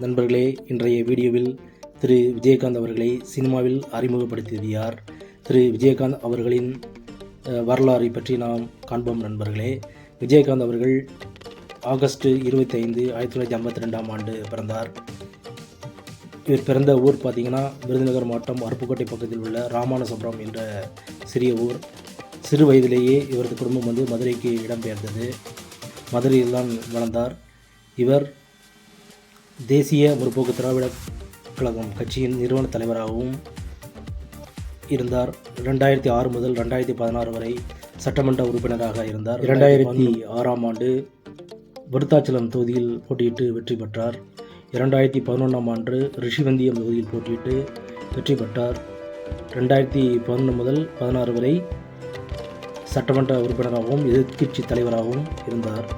நண்பர்களே இன்றைய வீடியோவில் திரு விஜயகாந்த் அவர்களை சினிமாவில் அறிமுகப்படுத்தியது யார்? திரு விஜயகாந்த் அவர்களின் வரலாறை பற்றி நாம் காண்போம் நண்பர்களே. விஜயகாந்த் அவர்கள் ஆகஸ்ட் இருபத்தி ஐந்து ஆயிரத்தி தொள்ளாயிரத்தி ஐம்பத்தி ரெண்டாம் ஆண்டு பிறந்தார். இவர் பிறந்த ஊர் பார்த்திங்கன்னா விருதுநகர் மாவட்டம் அருப்புக்கோட்டை பக்கத்தில் உள்ள ராமானசபுரம் என்ற சிறிய ஊர். சிறு வயதிலேயே இவரது குடும்பம் வந்து மதுரைக்கு இடம்பெயர்ந்தது. மதுரையில் தான் வளர்ந்தார். இவர் தேசிய முற்போக்கு திராவிட கழகம் கட்சியின் நிறுவன தலைவராகவும் இருந்தார். ரெண்டாயிரத்தி ஆறு முதல் ரெண்டாயிரத்தி பதினாறு வரை சட்டமன்ற உறுப்பினராக இருந்தார். இரண்டாயிரத்தி ஆறாம் ஆண்டு விருத்தாச்சலம் தொகுதியில் போட்டியிட்டு வெற்றி பெற்றார். இரண்டாயிரத்தி பதினொன்றாம் ஆண்டு ரிஷிவந்தியம் தொகுதியில் போட்டியிட்டு வெற்றி பெற்றார். ரெண்டாயிரத்தி பதினொன்று முதல் பதினாறு வரை சட்டமன்ற உறுப்பினராகவும் எதிர்க்கட்சி தலைவராகவும் இருந்தார்.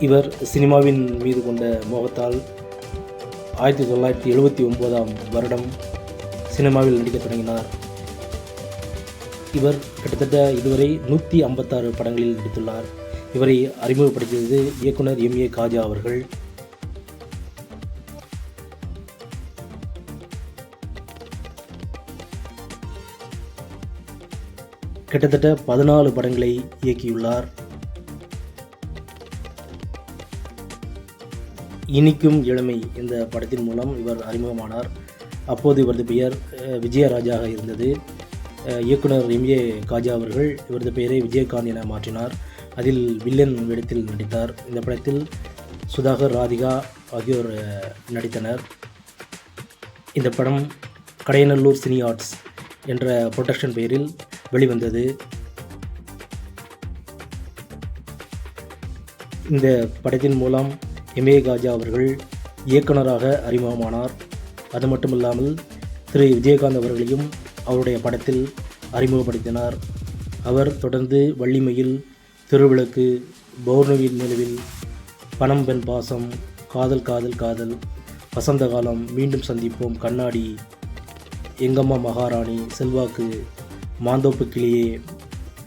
இவர் சினிமாவின் மீது கொண்ட மோகத்தால் ஆயிரத்தி தொள்ளாயிரத்தி எழுபத்தி ஒன்பதாம் வருடம் சினிமாவில் நடிக்கத் தொடங்கினார். இவர் கிட்டத்தட்ட இதுவரை நூற்றி ஐம்பத்தாறு படங்களில் நடித்துள்ளார். இவரை அறிமுகப்படுத்தியது இயக்குனர் எம் ஏ காஜா அவர்கள். கிட்டத்தட்ட பதினாலு படங்களை இயக்கியுள்ளார். இனிக்கும் இளமை இந்த படத்தின் மூலம் இவர் அறிமுகமானார். அப்போது இவரது பெயர் விஜயராஜாக இருந்தது. இயக்குனர் எம். ஏ. காஜா அவர்கள் இவரது பெயரை விஜயகாந்த் என மாற்றினார். அதில் வில்லன் வேடத்தில் நடித்தார். இந்த படத்தில் சுதாகர் ராதிகா ஆகியோர் நடித்தனர். இந்த படம் கடையநல்லூர் சினி ஆர்ட்ஸ் என்ற புரொடக்ஷன் பெயரில் வெளிவந்தது. இந்த படத்தின் மூலம் எம்ஏ காஜா அவர்கள் இயக்குனராக அறிமுகமானார். அது மட்டுமில்லாமல் திரு. விஜயகாந்த் அவர்களையும் அவருடைய படத்தில் அறிமுகப்படுத்தினார். அவர் தொடர்ந்து வள்ளிமையில் திருவிளக்கு பௌர்ணமியின் நிலவில் பணம் பெண் பாசம் காதல் காதல் காதல் வசந்த காலம் மீண்டும் சந்திப்போம் கண்ணாடி எங்கம்மா மகாராணி செல்வாக்கு மாந்தோப்பு கிளியே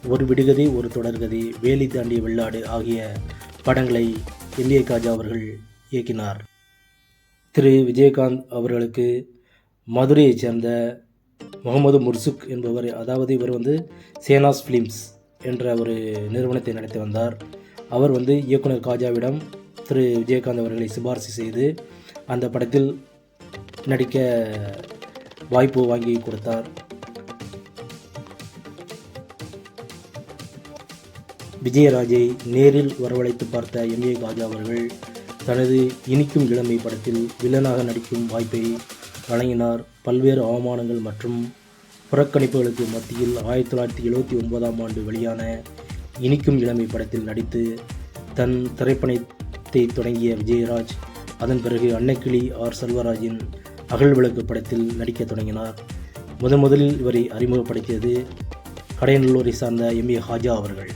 ஒரு விடுகதை ஒரு தொடர்கதை வேலி தாண்டிய வெள்ளாடு ஆகிய படங்களை எம்ஏ காஜா அவர்கள் இயக்கினார். திரு. விஜயகாந்த் அவர்களுக்கு மதுரையைச் சேர்ந்த முகமது முர்சுக் என்பவர் அதாவது இவர் வந்து சேனாஸ் ஃபிலிம்ஸ் என்ற ஒரு நிறுவனத்தை நடத்தி வந்தார். அவர் வந்து இயக்குனர் காஜாவிடம் திரு. விஜயகாந்த் அவர்களை சிபாரிசு செய்து அந்த படத்தில் நடிக்க வாய்ப்பு வாங்கி கொடுத்தார். விஜயராஜை நேரில் வரவழைத்து பார்த்த எம். ஏ. காஜா அவர்கள் தனது இனிக்கும் இளமை படத்தில் வில்லனாக நடிக்கும் வாய்ப்பை வழங்கினார். பல்வேறு அவமானங்கள் மற்றும் புறக்கணிப்புகளுக்கு மத்தியில் ஆயிரத்தி தொள்ளாயிரத்தி எழுபத்தி ஒன்பதாம் ஆண்டு வெளியான இனிக்கும் இளமை படத்தில் நடித்து தன் திரைப்பணத்தை தொடங்கிய விஜயராஜ் அதன் பிறகு அன்னக்கிளி ஆர். செல்வராஜின் அகல் விளக்கு படத்தில் நடிக்க தொடங்கினார். முதன் முதலில் இவரை அறிமுகப்படுத்தியது கடையநல்லூரை சார்ந்த எம். ஏ. ஹாஜா அவர்கள்.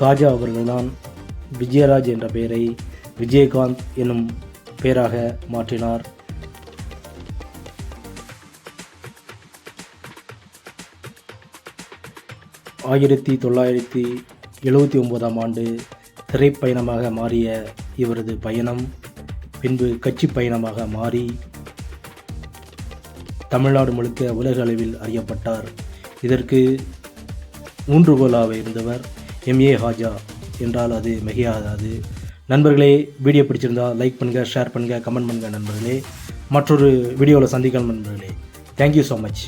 காஜா அவர்கள்தான் விஜயராஜ் என்ற பெயரை விஜயகாந்த் என்னும் பெயராக மாற்றினார். ஆயிரத்தி தொள்ளாயிரத்தி எழுபத்தி ஒன்பதாம் ஆண்டு திரைப்பயணமாக மாறிய இவரது பயணம் பின்பு கட்சி பயணமாக மாறி தமிழ்நாடு முழுக்க உலக அளவில் அறியப்பட்டார். இதற்கு ஊன்றுகோலாக இருந்தவர் எம்ஏ ஹாஜா என்றால் அது மிகையாகாது நண்பர்களே வீடியோ பிடிச்சிருந்தா லைக் பண்ணுங்கள் ஷேர் பண்ணுங்கள் கமெண்ட் பண்ணுங்கள் நண்பர்களே. மற்றொரு வீடியோவில் சந்திக்கலாம் நண்பர்களே. Thank you so much